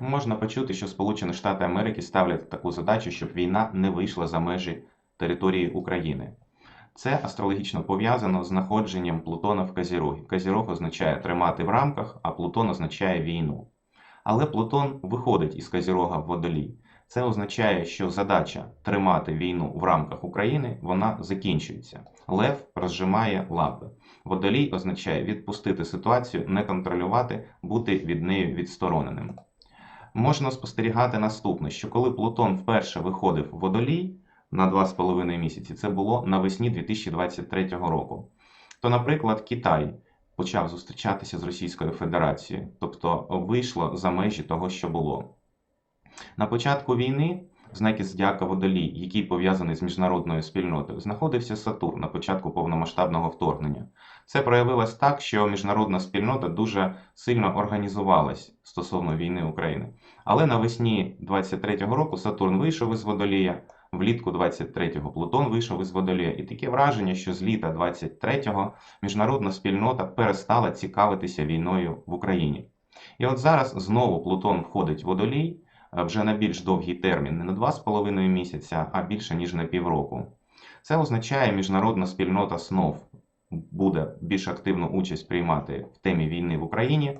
Можна почути, що Сполучені Штати Америки ставлять таку задачу, щоб війна не вийшла за межі території України. Це астрологічно пов'язано з знаходженням Плутона в Казірогі. Казірог означає тримати в рамках, а Плутон означає війну. Але Плутон виходить із Казірога в Водолій. Це означає, що задача тримати війну в рамках України вона закінчується. Лев розжимає лапи. Водолій означає відпустити ситуацію, не контролювати, бути від неї відстороненим. Можна спостерігати наступне, що коли Плутон вперше виходив в Водолій на 2,5 місяці, це було навесні 2023 року, то, наприклад, Китай почав зустрічатися з Російською Федерацією, тобто вийшло за межі того, що було. На початку війни знаки Зодіака Водолій, який пов'язаний з міжнародною спільнотою, знаходився Сатурн на початку повномасштабного вторгнення. Це проявилось так, що міжнародна спільнота дуже сильно організувалась стосовно війни України. Але навесні 23-го року Сатурн вийшов із Водолія, влітку 23-го Плутон вийшов із Водолія. І таке враження, що з літа 23-го міжнародна спільнота перестала цікавитися війною в Україні. І от зараз знову Плутон входить в Водолій вже на більш довгий термін, не на 2,5 місяця, а більше ніж на півроку. Це означає, міжнародна спільнота снов буде більш активну участь приймати в темі війни в Україні.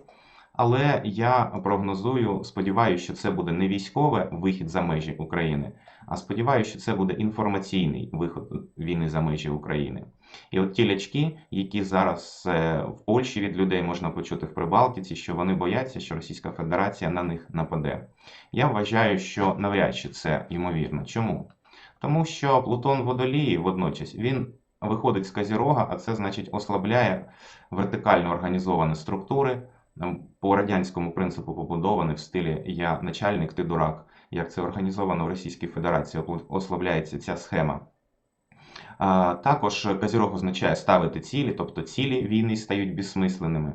Але я прогнозую, сподіваюся, що це буде не військове вихід за межі України, а сподіваюся, що це буде інформаційний виход війни за межі України. І от ті лячки, які зараз е, в Польщі від людей можна почути в Прибалтиці, що вони бояться, що Російська Федерація на них нападе. Я вважаю, що навряд чи це ймовірно. Чому? Тому що Плутон водолії водночас він виходить з Казірога, а це значить ослабляє вертикально організовані структури. По радянському принципу побудований в стилі Я начальник, ти дурак. Як це організовано в Російській Федерації, ослабляється ця схема. Також Казірог означає ставити цілі, тобто цілі війни стають безсмисленними.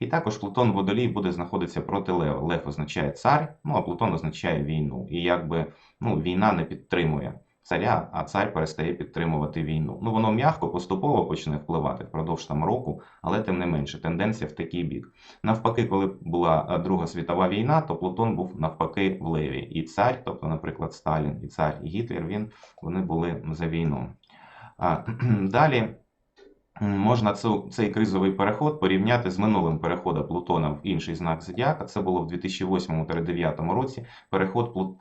І також Плутон Водолій буде знаходитися проти Лева. Лев означає цар, ну а Плутон означає війну. І якби ну, війна не підтримує царя, а цар перестає підтримувати війну. Ну воно м'яко поступово почне впливати впродовж там року, але тим не менше тенденція в такий бік. Навпаки, коли була е, Друга світова війна, то Плутон був навпаки в леві. І цар, тобто, наприклад, Сталін, і цар і Гітлер, він вони були за війну. Далі. Можна цей кризовий переход порівняти з минулим переходом Плутона в інший знак Зодіака. Це було в 2008-2009 році. Переход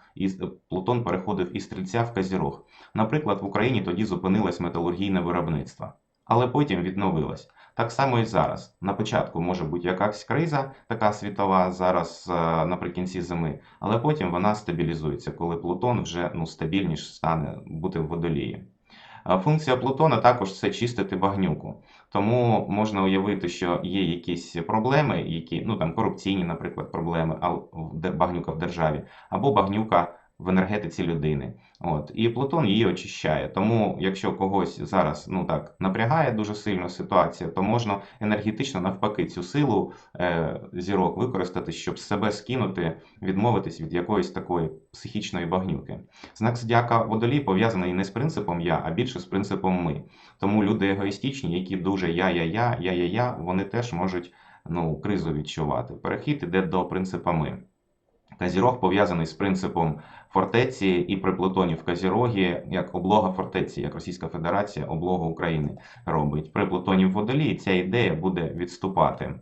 Плутон переходив із стрільця в Казірог. Наприклад, в Україні тоді зупинилось металургійне виробництво, але потім відновилось. Так само і зараз. На початку може бути якась криза, така світова зараз е, наприкінці зими, але потім вона стабілізується, коли Плутон вже ну, стабільніше стане бути в водолії. Функція Плутона також це чистити багнюку. Тому можна уявити, що є якісь проблеми, які ну там корупційні, наприклад, проблеми, багнюка в державі, або багнюка в енергетиці людини. От І Плутон її очищає. Тому, якщо когось зараз ну так напрягає дуже сильно ситуація, то можна енергетично навпаки цю силу е, зірок використати, щоб себе скинути, відмовитись від якоїсь такої психічної багнюки. Знак зодіака водолій пов'язаний не з принципом я, а більше з принципом ми. Тому люди егоїстичні, які дуже я-я-я, я-я-я, вони теж можуть ну, кризу відчувати. Перехід іде до принципа ми. Казірог пов'язаний з принципом фортеці і при Плутоні в Казірогі, як облога фортеці, як Російська Федерація облогу України робить. При Плутоні в Водолії ця ідея буде відступати.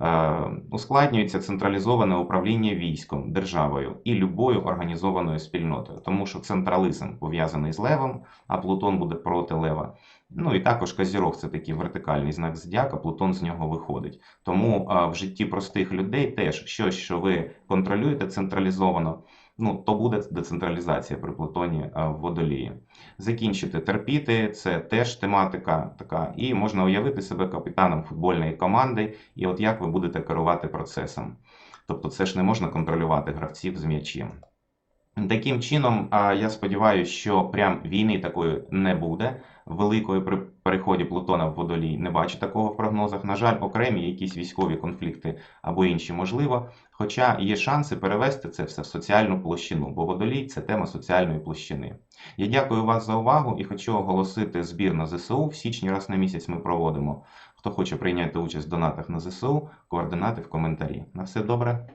Е, ускладнюється централізоване управління військом, державою і любою організованою спільнотою, тому що централизм пов'язаний з левом, а Плутон буде проти лева. Ну і також Казірог це такий вертикальний знак зодіака, Плутон з нього виходить. Тому в житті простих людей теж щось, що ви контролюєте централізовано, ну то буде децентралізація при Плутоні в водолії. Закінчити терпіти це теж тематика така, і можна уявити себе капітаном футбольної команди, і от як ви будете керувати процесом. Тобто, це ж не можна контролювати гравців з м'ячем. Таким чином, я сподіваюся, що прям війни такої не буде. Великої при переході Плутона в водолій не бачу такого в прогнозах. На жаль, окремі якісь військові конфлікти або інші можливо. Хоча є шанси перевести це все в соціальну площину, бо водолій це тема соціальної площини. Я дякую вас за увагу і хочу оголосити збір на ЗСУ. В січні раз на місяць ми проводимо. Хто хоче прийняти участь в донатах на ЗСУ, координати в коментарі. На все добре.